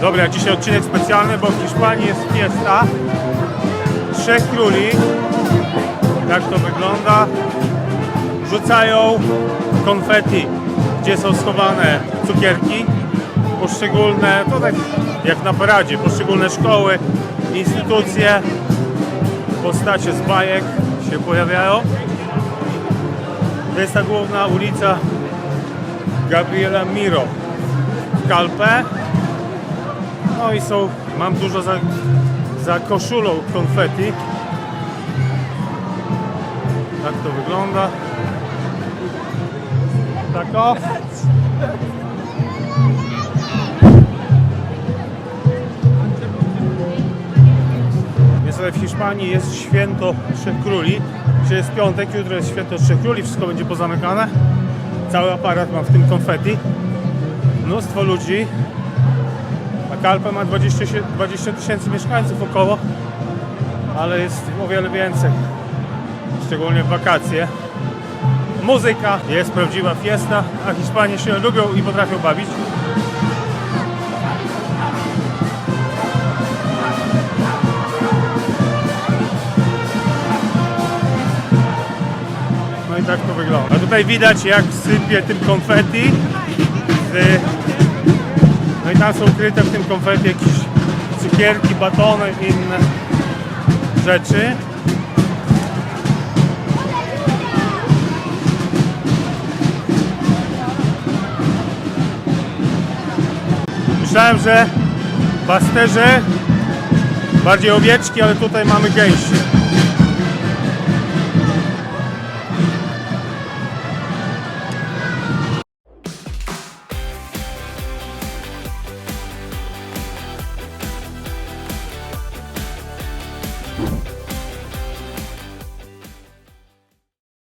Dobra, dzisiaj odcinek specjalny, bo w Hiszpanii jest fiesta Trzech Króli. Jak to wygląda? Rzucają konfetti, gdzie są schowane cukierki. Poszczególne, to tak jak na paradzie, poszczególne szkoły, instytucje, postacie z bajek się pojawiają. To jest ta główna ulica Gabriela Miro w Calpe. No i są, mam dużo za, za koszulą konfetti. Tak to wygląda. Tak o. Niestety w Hiszpanii jest święto Trzech Króli. Dzisiaj jest piątek, jutro jest święto Trzech Króli, wszystko będzie pozamykane. Cały aparat ma w tym konfetti. Mnóstwo ludzi. Kalpa ma 20 się- 20 tysięcy mieszkańców około, ale jest o wiele więcej. Szczególnie w wakacje. Muzyka, jest prawdziwa fiesta, a Hiszpanie się lubią i potrafią bawić. No i tak to wygląda. A tutaj widać jak sypie tym konfetti. Z... No i tam są ukryte w tym konfetti jakieś cukierki, batony i inne rzeczy. Myślałem, że pasterze bardziej owieczki, ale tutaj mamy gęsi.